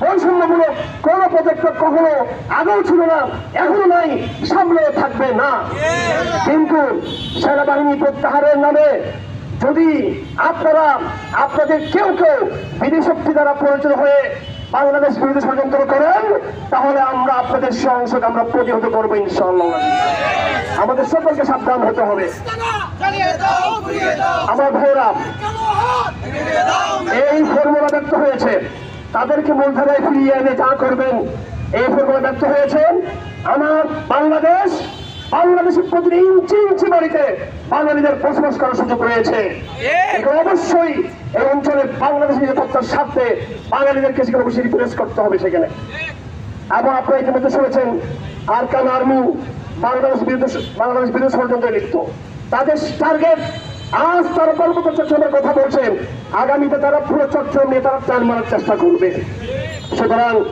বৈষম্যমূলক কোন পদক্ষেপ কখনো আগেও ছিল না, এখনও নাই, সামনেও থাকবে না। কিন্তু সেনাবাহিনী প্রত্যাহারের নামে যদি আপনারা, আপনাদের কেউ কেউ বিধি শক্তি দ্বারা পরিচিত হয়ে বাংলাদেশ বিরোধী ষড়যন্ত্র করেন, তাহলে আমরা আপনাদের সংসদ আমরা প্রতিহত করব ইনশাল্লাহ আমাদের সকলকে সাবধান হতে হবে। আমার ফিরিয়ে এই ফর্মুলা ব্যক্ত হয়েছে। তাদেরকে মূলধারায় ফিরিয়ে এনে যা করবেন এই ফর্মুলা ব্যক্ত হয়েছে। আমার বাংলাদেশ বাংলাদেশের প্রতিটি ইঞ্চি ইঞ্চি বাড়িতে বাঙালিদের বসবাস করার সুযোগ রয়েছে। অবশ্যই এই অঞ্চলে বাংলাদেশের নিরাপত্তার স্বার্থে বাঙালিদেরকে সেখানে অবশ্যই রিপ্লেস করতে হবে সেখানে। এবং আপনারা ইতিমধ্যে শুনেছেন আরকান আর্মি বাংলাদেশ বিরুদ্ধে বাংলাদেশ বিরুদ্ধে ষড়যন্ত্রে লিপ্ত। তাদের টার্গেট আজ তারা কথা বলছেন আগামীতে তারা পুরো চট্টগ্রাম নিয়ে তারা টান মারার চেষ্টা করবে। সুতরাং